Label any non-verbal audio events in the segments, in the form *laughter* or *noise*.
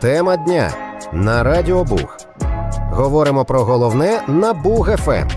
Тема дня на Радіо Буг. Говоримо про головне на Буг Ем. ФМ.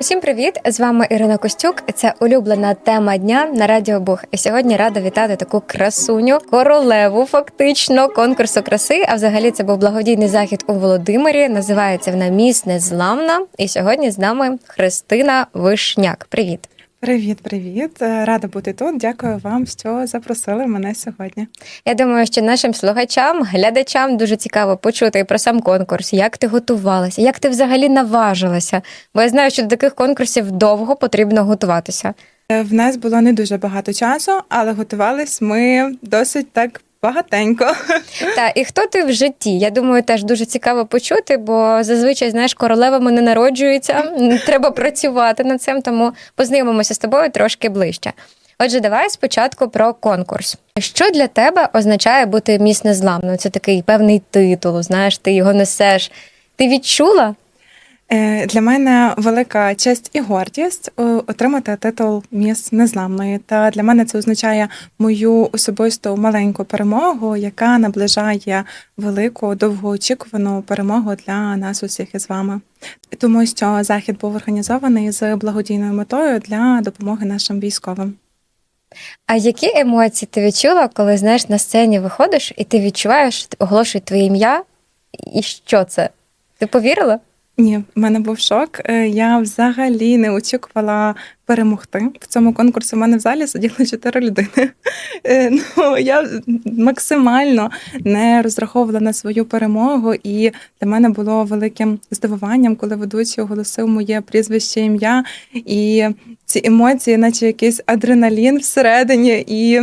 Усім привіт! З вами Ірина Костюк. Це улюблена тема дня на Радіо Буг. І сьогодні рада вітати таку красуню, королеву, фактично конкурсу краси. А взагалі це був благодійний захід у Володимирі. Називається вона Міс Незламна. І сьогодні з нами Христина Вишняк. Привіт! Привіт, привіт. Е, Рада бути тут. Дякую вам, що запросили мене сьогодні. Я думаю, що нашим слухачам, глядачам дуже цікаво почути про сам конкурс, як ти готувалася, як ти взагалі наважилася. Бо я знаю, що до таких конкурсів довго потрібно готуватися. Е, В нас було не дуже багато часу, але готувались ми досить так багатенько. *laughs* Та і хто ти в житті? Я думаю, теж дуже цікаво почути, бо зазвичай знаєш, королевами не народжуються. Треба працювати над цим, тому познайомимося з тобою трошки ближче. Отже, давай спочатку про конкурс. Що для тебе означає бути міс незламною? Це такий певний титул. Знаєш, ти його несеш. Ти відчула? Е, Для мене велика честь і гордість е, отримати титул Міс Незламної. Та для мене це означає мою особисту маленьку перемогу, яка наближає велику довгоочікувану перемогу для нас усіх із вами. Тому що захід був організований з благодійною метою для допомоги нашим військовим. А які емоції ти відчула, коли знаєш на сцені виходиш і ти відчуваєш, оголошують твоє ім'я? І що це? Ти повірила? Ні, в мене був шок. Е, Я взагалі не очікувала перемогти. В цьому конкурсі в мене в залі сиділи чотири людини. *laughs* Е, Ну я максимально не розраховувала на свою перемогу, і для мене було великим здивуванням, коли ведучий оголосив моє прізвище ім'я, і ці емоції, наче якийсь адреналін всередині, і.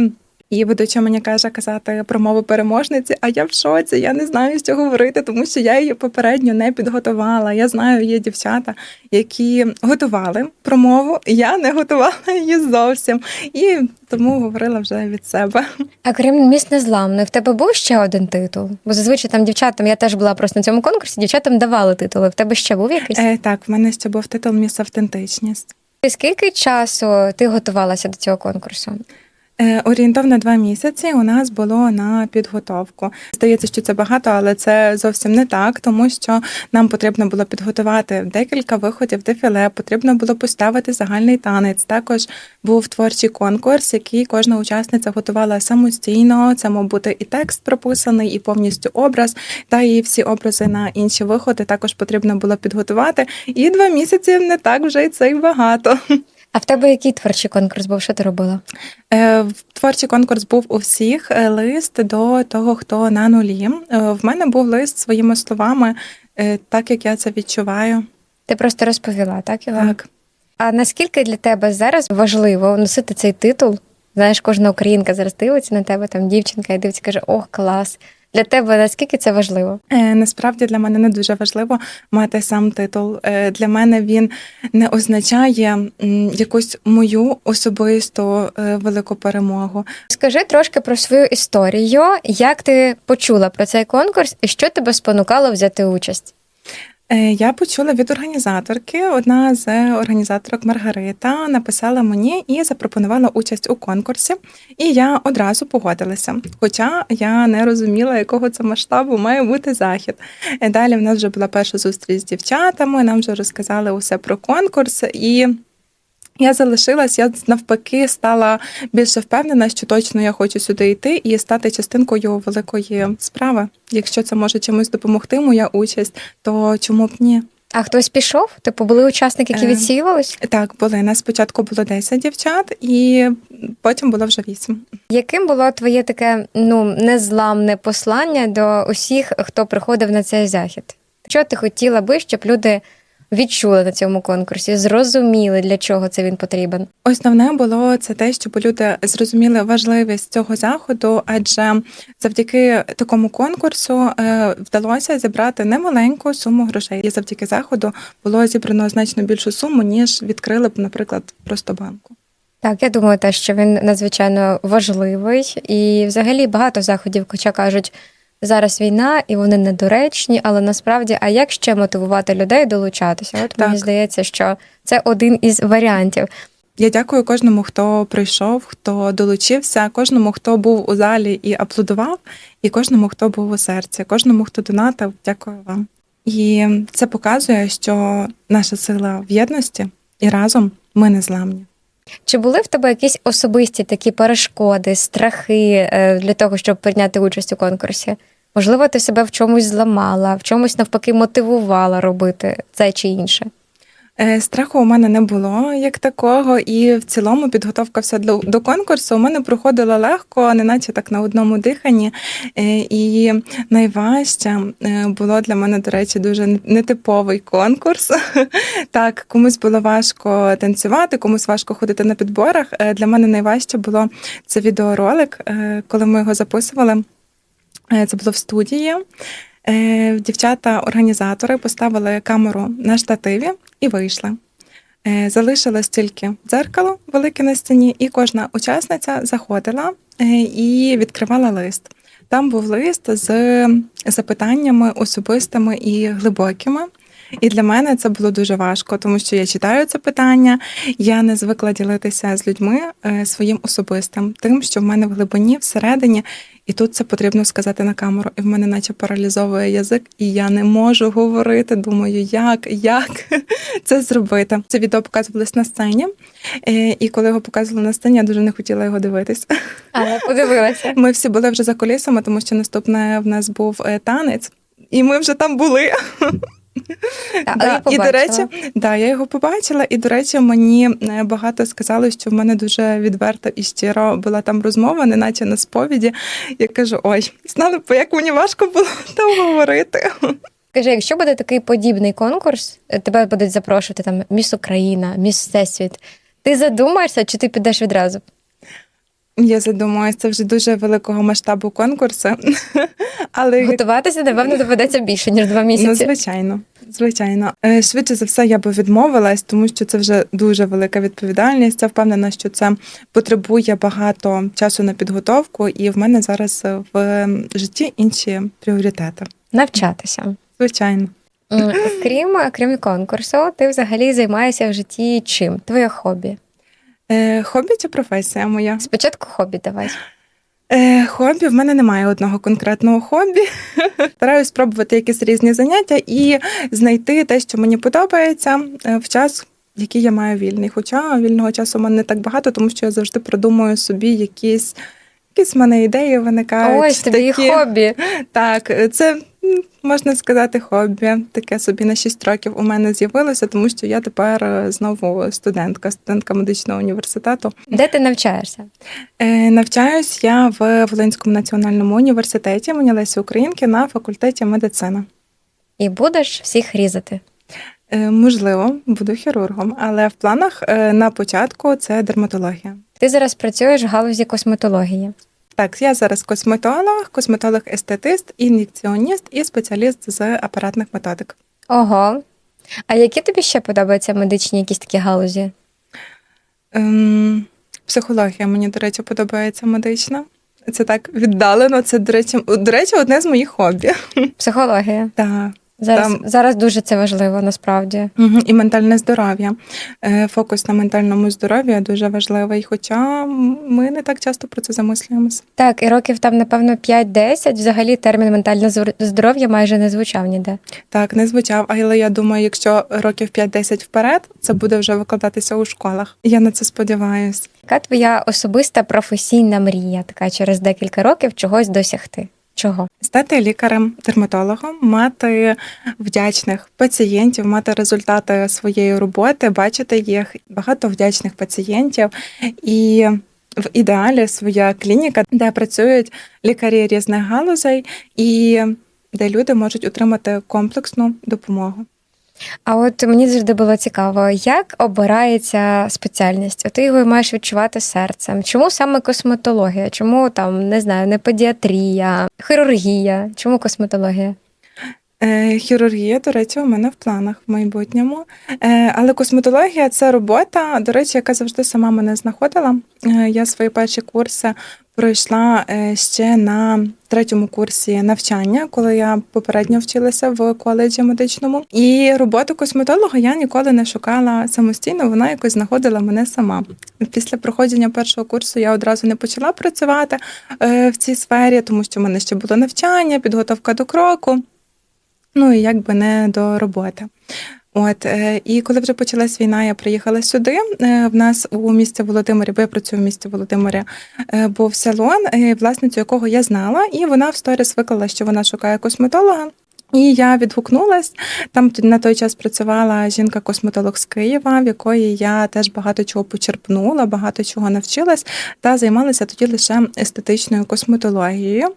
І ведуча мені каже казати промову переможниці, а я в шоці, я не знаю, що говорити, тому що я її попередньо не підготувала. Я знаю, є дівчата, які готували промову, я не готувала її зовсім. І тому говорила вже від себе. А крім міст незламної, в тебе був ще один титул? Бо зазвичай там дівчатам, я теж була просто на цьому конкурсі, дівчатам давали титули. В тебе ще був якийсь? Е, так, в мене ще був титул Міс Автентичність. Скільки часу ти готувалася до цього конкурсу? Е, Орієнтовно два місяці у нас було на підготовку. Здається, що це багато, але це зовсім не так, тому що нам потрібно було підготувати декілька виходів дефіле, потрібно було поставити загальний танець. Також був творчий конкурс, який кожна учасниця готувала самостійно. Це мав бути і текст прописаний, і повністю образ, та і всі образи на інші виходи також потрібно було підготувати. І два місяці не так вже й це й багато. А в тебе який творчий конкурс був? Що ти робила? Е, Творчий конкурс був у всіх. е, Лист до того, хто на нулі. Е, В мене був лист своїми словами, е, так як я це відчуваю. Ти просто розповіла, так його? Так. А наскільки для тебе зараз важливо носити цей титул? Знаєш, кожна українка зараз дивиться на тебе, там дівчинка і дивиться, каже: Ох, клас. Для тебе наскільки це важливо? Е, Насправді для мене не дуже важливо мати сам титул. Е, Для мене він не означає якусь мою особисту е, велику перемогу. Скажи трошки про свою історію, як ти почула про цей конкурс і що тебе спонукало взяти участь? Е, Я почула від організаторки. Одна з організаторок Маргарита написала мені і запропонувала участь у конкурсі. І я одразу погодилася. Хоча я не розуміла, якого це масштабу має бути захід. Е, Далі в нас вже була перша зустріч з дівчатами. Нам вже розказали усе про конкурс і. Я залишилась, я навпаки стала більше впевнена, що точно я хочу сюди йти і стати частинкою великої справи. Якщо це може чимось допомогти, моя участь, то чому б ні? А хтось пішов? Типу, були учасники, які Е. відсіювались? Так, були. Нас спочатку було 10 дівчат, і потім було вже 8. Яким було твоє таке ну незламне послання до усіх, хто приходив на цей захід? Що ти хотіла би, щоб люди відчули на цьому конкурсі, зрозуміли, для чого це він потрібен? Основне було це те, щоб люди зрозуміли важливість цього заходу, адже завдяки такому конкурсу е, вдалося зібрати немаленьку суму грошей. І завдяки заходу було зібрано значно більшу суму, ніж відкрили б, наприклад, просто банку. Так, я думаю, те, що він надзвичайно важливий, і взагалі багато заходів, хоча кажуть, зараз війна і вони недоречні, але насправді, а як ще мотивувати людей долучатися? От мені здається, що це один із варіантів. Я дякую кожному, хто прийшов, хто долучився, кожному, хто був у залі і аплодував, і кожному, хто був у серці, кожному, хто донатив. Дякую вам. І це показує, що наша сила в єдності і разом ми не зламні. Чи були в тебе якісь особисті такі перешкоди, страхи е, для того, щоб прийняти участь у конкурсі? Можливо, ти себе в чомусь зламала, в чомусь навпаки мотивувала робити це чи інше? Е, Страху у мене не було як такого, і в цілому підготовка вся до, до конкурсу у мене проходила легко, неначе так на одному диханні. Е, І найважче е, було для мене, до речі, дуже нетиповий конкурс. *laughs* Так, комусь було важко танцювати, комусь важко ходити на підборах. Для мене найважче було це відеоролик, коли ми його записували. Це було в студії. Дівчата-організатори поставили камеру на штативі і вийшли. Е, Залишилось тільки дзеркало велике на стіні, і кожна учасниця заходила е, і відкривала лист. Там був лист з запитаннями особистими і глибокими. І для мене це було дуже важко, тому що я читаю це питання, я не звикла ділитися з людьми е, своїм особистим, тим, що в мене в глибині, всередині, і тут це потрібно сказати на камеру. І в мене наче паралізовує язик, і я не можу говорити. Думаю, як, як *laughs* це зробити. Це відео показувалось на сцені, е, і коли його показували на сцені, я дуже не хотіла його дивитись. *laughs* Але подивилася. Ми всі були вже за колісами, тому що наступне в нас був е, танець, і ми вже там були. *laughs* Та, Да, але і до речі, да, я його побачила, і до речі, мені е, багато сказали, що в мене дуже відверта і щиро була там розмова, неначе на сповіді. Я кажу: ой, знали б, як мені важко було *laughs* там говорити. Скажи, якщо буде такий подібний конкурс, е, тебе будуть запрошувати там Міс Україна, Міс Всесвіт. Ти задумаєшся, чи ти підеш відразу? Я задумаюся, це вже дуже великого масштабу конкурсу. *laughs* Але Готуватися, напевно, доведеться більше, ніж два ну, місяці. звичайно, звичайно. Е, Швидше за все, я би відмовилась, тому що це вже дуже велика відповідальність. Я впевнена, що це потребує багато часу на підготовку, і в мене зараз е, в житті інші пріоритети. Навчатися. Звичайно. Крім, крім конкурсу, ти взагалі займаєшся в житті чим? Твоє хобі. Е, Хобі чи професія моя? Спочатку хобі давай. Е, Хобі в мене немає одного конкретного хобі. *laughs* Стараюсь спробувати якісь різні заняття і знайти те, що мені подобається е, в час. Який я маю вільний. Хоча вільного часу в мене не так багато, тому що я завжди придумую собі якісь, якісь в мене ідеї виникають. Ось тобі такі. хобі. *laughs* Так, це можна сказати хобі. Таке собі на 6 років у мене з'явилося, тому що я тепер е, знову студентка, студентка медичного університету. Де ти навчаєшся? Е, Навчаюсь я в Волинському національному університеті імені Лесі Українки на факультеті медицини. І будеш всіх різати. Е, Можливо, буду хірургом, але в планах на початку це дерматологія. Ти зараз працюєш в галузі косметології. Так, я зараз косметолог, косметолог-естетист, ін'єкціоніст і спеціаліст з апаратних методик. Ого. А які тобі ще подобаються медичні якісь такі галузі? Ем, психологія мені, до речі, подобається медична. Це так віддалено. Це, до речі, до речі, одне з моїх хобі. Психологія. Так. Зараз, Там- зараз дуже це важливо, насправді. Мгм, І ментальне здоров'я. Е, Фокус на ментальному здоров'ї дуже важливий, хоча ми не так часто про це замислюємося. Так, і років там, напевно, 5-10 взагалі термін ментальне здоров'я майже не звучав ніде. Так, не звучав, але я думаю, якщо років 5-10 вперед, це буде вже викладатися у школах. Я на це сподіваюся. Яка твоя особиста професійна мрія, така через декілька років чогось досягти? Чого? Стати лікарем, дерматологом, мати вдячних пацієнтів, мати результати своєї роботи, бачити їх, багато вдячних пацієнтів і. В ідеалі своя клініка, де працюють лікарі різних галузей, і де люди можуть отримати комплексну допомогу. А от мені завжди було цікаво, як обирається спеціальність? От ти його маєш відчувати серцем. Чому саме косметологія? Чому там не знаю, не педіатрія, хірургія? Чому косметологія? Е, Хірургія, до речі, у мене в планах в майбутньому. Е, Але косметологія це робота, до речі, яка завжди сама мене знаходила. Е, Я свої перші курси пройшла ще на третьому курсі навчання, коли я попередньо вчилася в коледжі медичному. І роботу косметолога я ніколи не шукала самостійно, вона якось знаходила мене сама. Після проходження першого курсу я одразу не почала працювати в цій сфері, тому що в мене ще було навчання, підготовка до кроку. Ну і якби не до роботи. От е, і коли вже почалась війна, я приїхала сюди. Е, В нас у місті Володимирі, бо я працюю в місті Володимирі, е, був салон, власницю якого я знала, і вона в сторіс виклала, що вона шукає косметолога. І я відгукнулась. Там на той час працювала жінка-косметолог з Києва, в якої я теж багато чого почерпнула, багато чого навчилась та займалася тоді лише естетичною косметологією.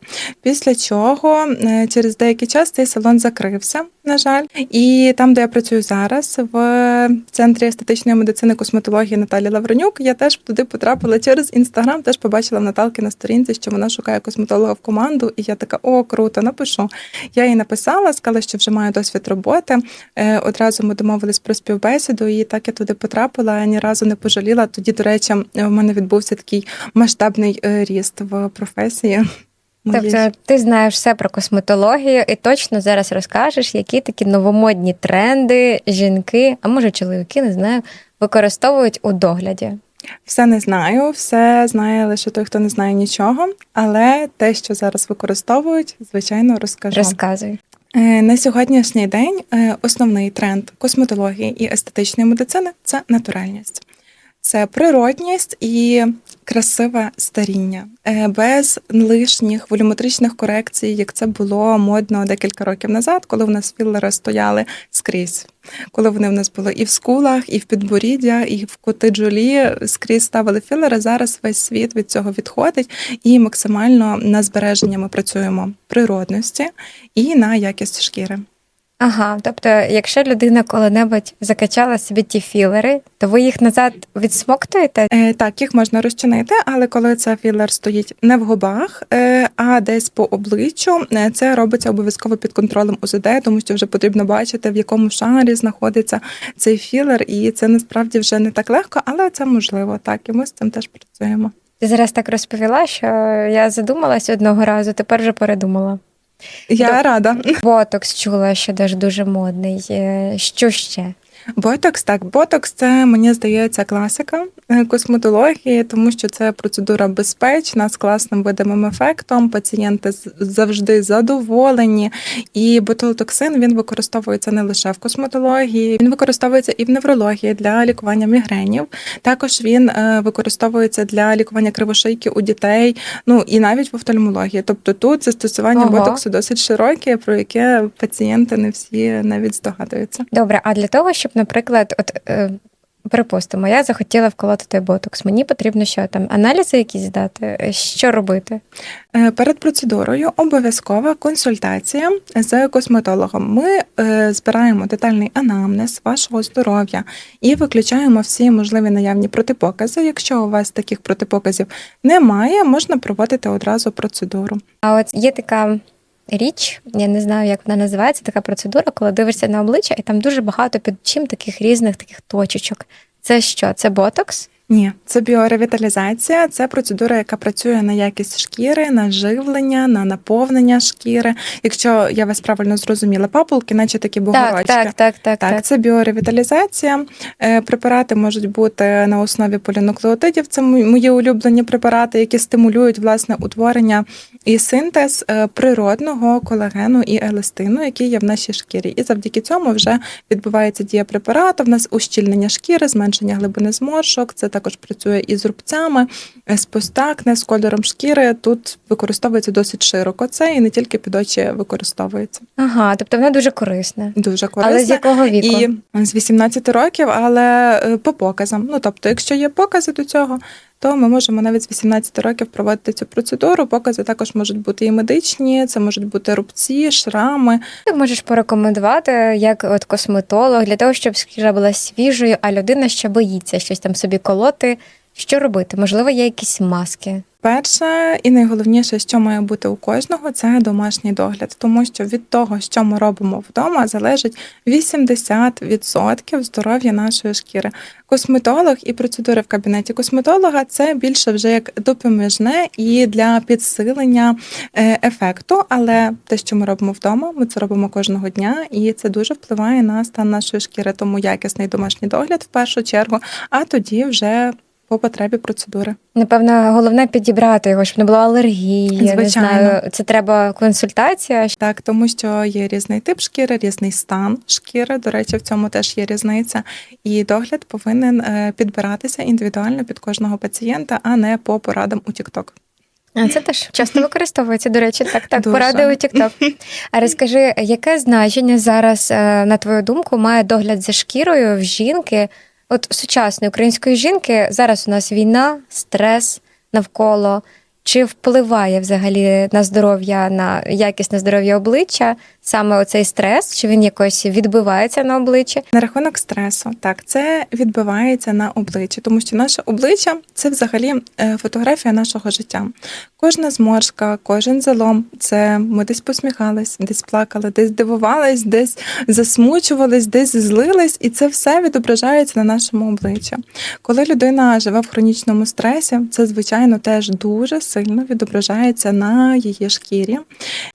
Після чого е, через деякий час цей салон закрився, на жаль. І там, де я працюю зараз, в центрі естетичної медицини косметології Наталі Лавронюк, я теж туди потрапила через інстаграм. Теж побачила в Наталки на сторінці, що вона шукає косметолога в команду. І я така: о, круто, напишу. Я їй написала, сказала, що вже маю досвід роботи. Е, Одразу ми домовились про співбесіду, і так я туди потрапила. Я ні разу не пожаліла. Тоді, до речі, в мене відбувся такий масштабний е, ріст в професії. Тобто ти знаєш все про косметологію і точно зараз розкажеш, які такі новомодні тренди жінки, а може чоловіки, не знаю, використовують у догляді. Все не знаю, все знає лише той, хто не знає нічого. Але те, що зараз використовують, звичайно, розкажу. Розказуй. Е, На сьогоднішній день е, основний тренд косметології і естетичної медицини це натуральність. Це природність і красиве старіння е, без лишніх волюметричних корекцій, як це було модно декілька років назад, коли в нас філери стояли скрізь. Коли вони в нас були і в скулах, і в підборіддя, і в коти джолі скрізь ставили філери. Зараз весь світ від цього відходить, і максимально на збереження ми працюємо природності і на якість шкіри. Ага, тобто, якщо людина коли-небудь закачала собі ті філери, то ви їх назад відсмоктуєте? Е, так, їх можна розчинити, але коли це філер стоїть не в губах, е, а десь по обличчю, е, це робиться обов'язково під контролем УЗД, тому що вже потрібно бачити, в якому шарі знаходиться цей філер, і це насправді вже не так легко, але це можливо. Так, і ми з цим теж працюємо. Ти зараз так розповіла, що я задумалась одного разу, тепер вже передумала. Я рада. Ботокс чула, що теж дуже модний. Е, Що ще? Ботокс, так, ботокс це мені здається класика е, косметології, тому що це процедура безпечна з класним видимим ефектом. Пацієнти завжди задоволені. І ботулотоксин він використовується не лише в косметології, він використовується і в неврології для лікування мігренів. Також він е, використовується для лікування кривошийки у дітей, ну і навіть в офтальмології. Тобто тут застосування Ага. ботоксу досить широке, про яке пацієнти не всі навіть здогадуються. Добре, а для того, щоб, наприклад, от е, припустимо, я захотіла вколоти той ботокс. Мені потрібно що там аналізи якісь здати? Е, Що робити? Е, Перед процедурою обов'язкова консультація з косметологом. Ми е, збираємо детальний анамнез вашого здоров'я і виключаємо всі можливі наявні протипокази. Якщо у вас таких протипоказів немає, можна проводити одразу процедуру. А от є така річ, я не знаю, як вона називається, така процедура, коли дивишся на обличчя, і там дуже багато під чим таких різних таких точечок. Це що? Це ботокс? Ні, це біоревіталізація, це процедура, яка працює на якість шкіри, на живлення, на наповнення шкіри. Якщо я вас правильно зрозуміла, папулки, наче такі бугорочки. Так, так, так, так, Так, так. це біоревіталізація. Е, Препарати можуть бути на основі полінуклеотидів. Це мої улюблені препарати, які стимулюють власне утворення і синтез е, природного колагену і еластину, який є в нашій шкірі. І завдяки цьому вже відбувається дія препарату. В нас ущільнення шкіри, зменшення глибини зморшок. Це також працює і з рубцями, е, з постакне, з кольором шкіри. Тут використовується досить широко. Це і не тільки під очі використовується. Ага, тобто вона дуже корисна. Дуже корисна. Але з якого віку? І з 18 років, але е, по показам. Ну тобто, якщо є покази до цього, то ми можемо навіть з 18 років проводити цю процедуру. Покази також можуть бути і медичні, це можуть бути рубці, шрами. Ти можеш порекомендувати як от косметолог для того, щоб шкіра була свіжою, а людина ще боїться щось там собі колоти. Що робити? Можливо, є якісь маски. Перше і найголовніше, що має бути у кожного, це домашній догляд, тому що від того, що ми робимо вдома, залежить 80% здоров'я нашої шкіри. Косметолог і процедури в кабінеті косметолога це більше вже як допоміжне і для підсилення е, ефекту. Але те, що ми робимо вдома, ми це робимо кожного дня, і це дуже впливає на стан нашої шкіри. Тому якісний домашній догляд в першу чергу, а тоді вже по потребі процедури. Напевно, головне підібрати його, щоб не було алергії. Я не Звичайно. знаю, це треба консультація. Так, тому що є різний тип шкіри, різний стан шкіри. До речі, в цьому теж є різниця. І догляд повинен е, підбиратися індивідуально під кожного пацієнта, а не по порадам у TikTok. А Це теж часто *laughs* використовується, до речі, так, так, Дуже. поради у TikTok. А розкажи, яке значення зараз, е, на твою думку, має догляд за шкірою в жінки, от сучасної української жінки? Зараз у нас війна, стрес навколо. Чи впливає взагалі на здоров'я, на якісне здоров'я обличчя саме оцей стрес? Чи він якось відбивається на обличчі? На рахунок стресу, так, це відбивається на обличчі, тому що наше обличчя це взагалі е, фотографія нашого життя. Кожна зморшка, кожен залом це ми десь посміхались, десь плакали, десь дивувались, десь засмучувались, десь злились, і це все відображається на нашому обличчі. Коли людина живе в хронічному стресі, це звичайно теж дуже сильно відображається на її шкірі.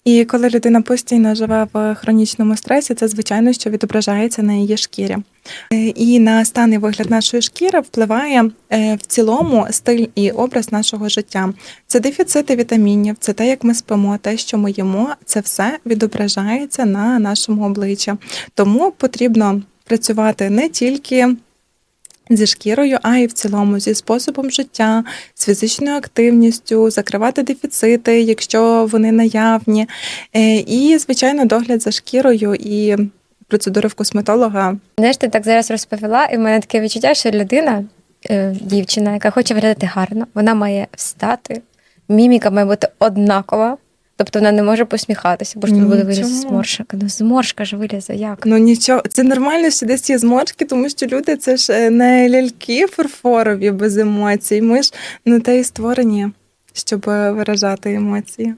І коли людина постійно живе в хронічному стресі, це звичайно, що відображається на її шкірі. Е, І на стан і вигляд нашої шкіри впливає е, в цілому стиль і образ нашого життя. Це дефіцити вітамінів, це те, як ми спимо, те, що ми їмо, це все відображається на нашому обличчі. Тому потрібно працювати не тільки. Зі шкірою, а й в цілому зі способом життя, з фізичною активністю, закривати дефіцити, якщо вони наявні, Е, і звичайно догляд за шкірою і процедури в косметолога. Знаєш, ти так зараз розповіла, і в мене таке відчуття, що людина, е, дівчина, яка хоче виглядати гарно, вона має встати, міміка має бути однакова. Тобто вона не може посміхатися, бо ж тут буде Нічого. вилізти зморшка. Ну, зморшка ж вилізе, як? Ну нічого, це нормально, що десь є зморшки, тому що люди це ж е, не ляльки фарфорові без емоцій. Ми ж не те і створені, щоб виражати емоції.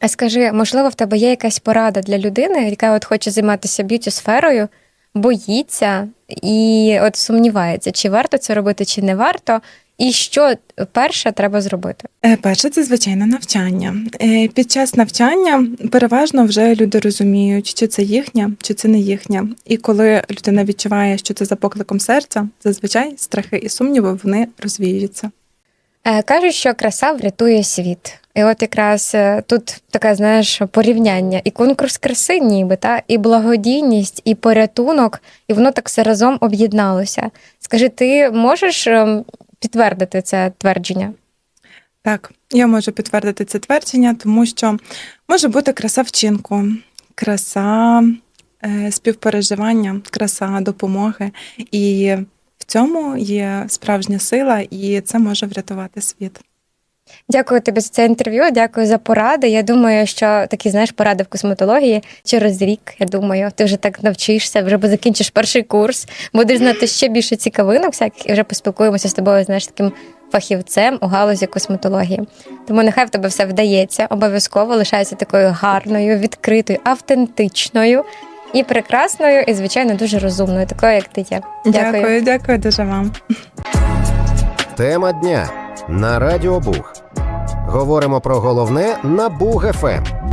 А скажи, можливо, в тебе є якась порада для людини, яка от хоче займатися б'юті сферою, боїться і от сумнівається, чи варто це робити, чи не варто, і що перше треба зробити? Е, Перше, це звичайно навчання. Е, Під час навчання переважно вже люди розуміють, чи це їхнє, чи це не їхнє. І коли людина відчуває, що це за покликом серця, зазвичай страхи і сумніви вони розвіюються. Е, Кажуть, що краса врятує світ. І от якраз е, тут таке, знаєш, порівняння. І конкурс краси, ніби, та? і благодійність, і порятунок, і воно так все разом об'єдналося. Скажи, ти можеш ем, підтвердити це твердження? Так, я можу підтвердити це твердження, тому що може бути краса вчинку, краса е, співпереживання, краса допомоги. І в цьому є справжня сила, і це може врятувати світ. Дякую тобі за це інтерв'ю. Дякую за поради. Я думаю, що такі знаєш поради в косметології через рік. Я думаю, ти вже так навчишся, вже закінчиш перший курс, будеш знати ще більше цікавинок, всяких і вже поспілкуємося з тобою. Знаєш, таким фахівцем у галузі косметології. Тому нехай в тебе все вдається. Обов'язково лишайся такою гарною, відкритою, автентичною і прекрасною, і звичайно дуже розумною, такою, як ти є. Дякую, дякую дуже вам. Тема дня на Радіо Буг. Говоримо про головне на Буг ФМ.